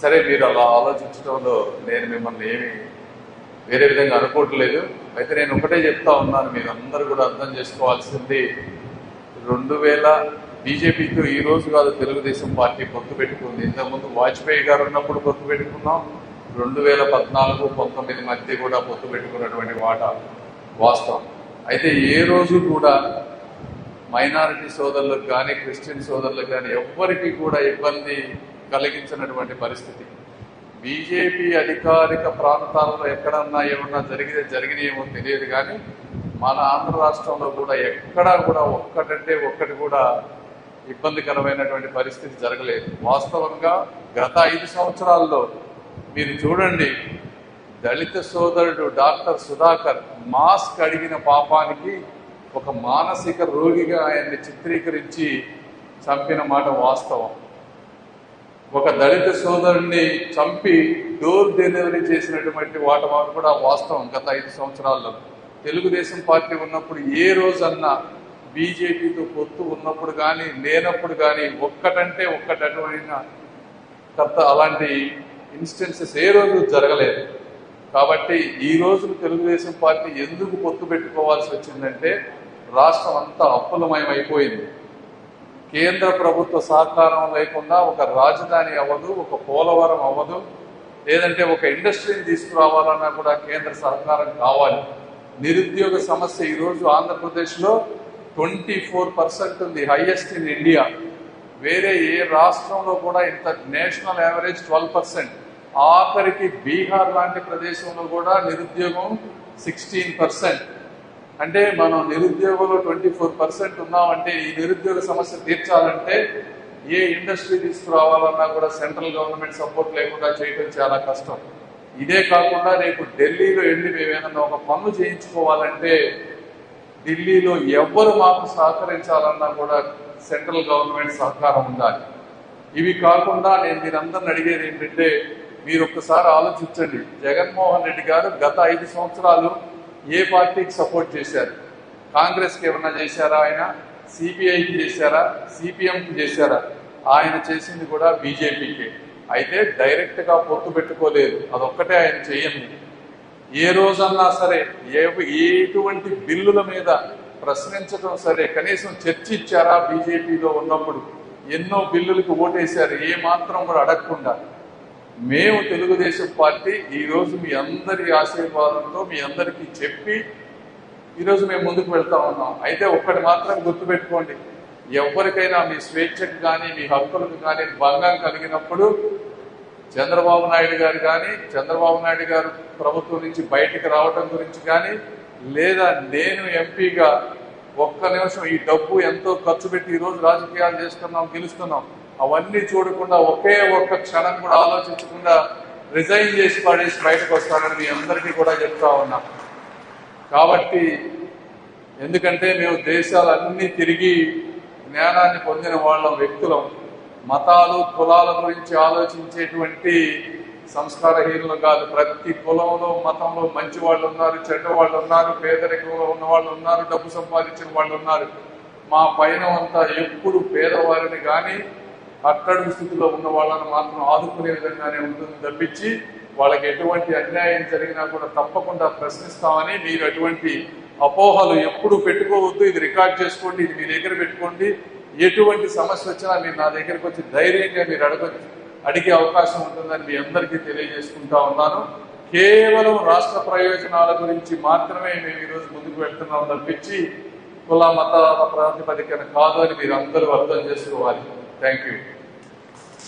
సరే మీరు అలా ఆలోచించడంలో నేను మిమ్మల్ని ఏమి వేరే విధంగా అనుకోవట్లేదు. అయితే నేను ఒకటే చెప్తా ఉన్నాను మీరు అందరు కూడా అర్థం చేసుకోవాల్సింది. రెండు వేల బీజేపీతో ఈ రోజు కాదు తెలుగుదేశం పార్టీ పొత్తు పెట్టుకుంది. ఇంతకుముందు వాజ్పేయి గారు ఉన్నప్పుడు పొత్తు పెట్టుకున్నాం. రెండు వేల పద్నాలుగు పంతొమ్మిది మధ్య కూడా పొత్తు పెట్టుకున్నటువంటి వాట వాస్తవం. అయితే ఏ రోజు కూడా మైనారిటీ సోదరులకు కానీ క్రిస్టియన్ సోదరులకు కానీ ఎవ్వరికీ కూడా ఇబ్బంది కలిగించినటువంటి పరిస్థితి. బీజేపీ అధికారిక ప్రాంతాలలో ఎక్కడన్నా ఏమన్నా జరిగితే జరిగినాయేమో తెలియదు కానీ మన ఆంధ్ర రాష్ట్రంలో కూడా ఎక్కడా కూడా ఒక్కటంటే ఒక్కటి కూడా ఇబ్బందికరమైనటువంటి పరిస్థితి జరగలేదు. వాస్తవంగా గత ఐదు సంవత్సరాల్లో మీరు చూడండి దళిత సోదరుడు డాక్టర్ సుధాకర్ మాస్క్ అడిగిన పాపానికి ఒక మానసిక రోగిగా ఆయన్ని చిత్రీకరించి చంపిన మాట వాస్తవం. ఒక దళిత సోదరుణ్ణి చంపి డోర్ డెలివరీ చేసినటువంటి వాటి కూడా వాస్తవం గత ఐదు సంవత్సరాల్లో. తెలుగుదేశం పార్టీ ఉన్నప్పుడు ఏ రోజన్నా బీజేపీతో పొత్తు ఉన్నప్పుడు కానీ లేనప్పుడు కానీ ఒక్కటంటే ఒక్కటటువంటి కథ అలాంటి ఇన్స్టెన్సెస్ ఏ రోజు జరగలేదు. కాబట్టి ఈ రోజు తెలుగుదేశం పార్టీ ఎందుకు పొత్తు పెట్టుకోవాల్సి వచ్చిందంటే రాష్ట్రం అంతా అప్పులమయం అయిపోయింది కేంద్ర ప్రభుత్వ సహకారం లేకుండా ఒక రాజధాని అవ్వదు ఒక పోలవరం అవ్వదు. లేదంటే ఒక ఇండస్ట్రీని తీసుకురావాలన్నా కూడా కేంద్ర సహకారం కావాలి. నిరుద్యోగ సమస్య ఈరోజు ఆంధ్రప్రదేశ్లో ట్వంటీ ఫోర్ పర్సెంట్ ఉంది హైయెస్ట్ ఇన్ ఇండియా. వేరే ఏ రాష్ట్రంలో కూడా ఇంత నేషనల్ యావరేజ్ ట్వెల్వ్ పర్సెంట్. ఆఖరికి బీహార్ లాంటి ప్రదేశంలో కూడా నిరుద్యోగం సిక్స్టీన్ పర్సెంట్. అంటే మనం నిరుద్యోగంలో ట్వంటీ ఫోర్ పర్సెంట్ ఉన్నామంటే ఈ నిరుద్యోగ సమస్య తీర్చాలంటే ఏ ఇండస్ట్రీ తీసుకురావాలన్నా కూడా సెంట్రల్ గవర్నమెంట్ సపోర్ట్ లేకుండా చేయడం చాలా కష్టం. ఇదే కాకుండా రేపు ఢిల్లీలో వెళ్ళి మేమేమన్నా ఒక పన్ను చేయించుకోవాలంటే ఢిల్లీలో ఎవ్వరు మాకు సహకరించాలన్నా కూడా సెంట్రల్ గవర్నమెంట్ సహకారం ఉండాలి. ఇవి కాకుండా నేను మీరందరిని అడిగేది ఏంటంటే మీరు ఒక్కసారి ఆలోచించండి. జగన్మోహన్ రెడ్డి గారు గత ఐదు సంవత్సరాలు ఏ పార్టీకి సపోర్ట్ చేశారు? కాంగ్రెస్కి ఏమన్నా చేశారా ఆయన? సిపిఐకి చేశారా? సిపిఎంకి చేశారా? ఆయన చేసింది కూడా బీజేపీకి. అయితే డైరెక్ట్గా పొత్తు పెట్టుకోలేదు. అదొక్కటే ఆయన చేయండి ఏ రోజన్నా సరే ఏ ఎటువంటి బిల్లుల మీద ప్రశ్నించడం సరే కనీసం చర్చించారా బీజేపీలో ఉన్నప్పుడు? ఎన్నో బిల్లులకు ఓటేశారు. ఏ మాత్రం కూడా అడగకుండా. మేము తెలుగుదేశం పార్టీ ఈరోజు మీ అందరి ఆశీర్వాదంతో మీ అందరికీ చెప్పి ఈరోజు మేము ముందుకు వెళ్తా ఉన్నాం. అయితే ఒక్కటి మాత్రం గుర్తుపెట్టుకోండి. ఎవరికైనా మీ స్వేచ్ఛకు కానీ మీ హక్కులకు కానీ భంగం కలిగినప్పుడు చంద్రబాబు నాయుడు గారు కానీ చంద్రబాబు నాయుడు గారు ప్రభుత్వం నుంచి బయటకు రావటం గురించి కానీ లేదా నేను ఎంపీగా ఒక్క నిమిషం ఈ డబ్బు ఎంతో ఖర్చు పెట్టి ఈరోజు రాజకీయాలు చేస్తున్నాం గెలుస్తున్నాం. అవన్నీ చూడకుండా ఒకే ఒక్క క్షణం కూడా ఆలోచించకుండా రిజైన్ చేసి పడేసి బయటకు వస్తానని మీ అందరికీ కూడా చెప్తా ఉన్నా. కాబట్టి ఎందుకంటే మేము దేశాలన్నీ తిరిగి జ్ఞానాన్ని పొందిన వాళ్ళం వ్యక్తులం. మతాలు కులాల గురించి ఆలోచించేటువంటి సంస్కారహీనులు కాదు. ప్రతి కులంలో మతంలో మంచి వాళ్ళు ఉన్నారు చెడ్డ వాళ్ళు ఉన్నారు పేదరికంలో ఉన్న వాళ్ళు ఉన్నారు డబ్బు సంపాదించిన వాళ్ళు ఉన్నారు. మా పైన అంతా ఎప్పుడు పేదవారిని కానీ అట్టడుగు స్థితిలో ఉన్న వాళ్ళని మాత్రం ఆదుకునే విధంగానే ఉంటుంది తప్పించి వాళ్ళకి ఎటువంటి అన్యాయం జరిగినా కూడా తప్పకుండా ప్రశ్నిస్తామని మీరు అటువంటి అపోహలు ఎప్పుడు పెట్టుకోవద్దు. ఇది రికార్డ్ చేసుకోండి ఇది మీ దగ్గర పెట్టుకోండి. ఎటువంటి సమస్య వచ్చినా మీరు నా దగ్గరకు వచ్చి ధైర్యంగా మీరు అడగచ్చు అడిగే అవకాశం ఉంటుందని మీ అందరికీ తెలియజేసుకుంటా ఉన్నాను. కేవలం రాష్ట్ర ప్రయోజనాల గురించి మాత్రమే మేము ఈరోజు ముందుకు వెళ్తున్నాం తప్పించి కుల మత ప్రాతిపదికన కాదు అని మీరు అందరూ అర్థం చేసుకోవాలి. Thank you.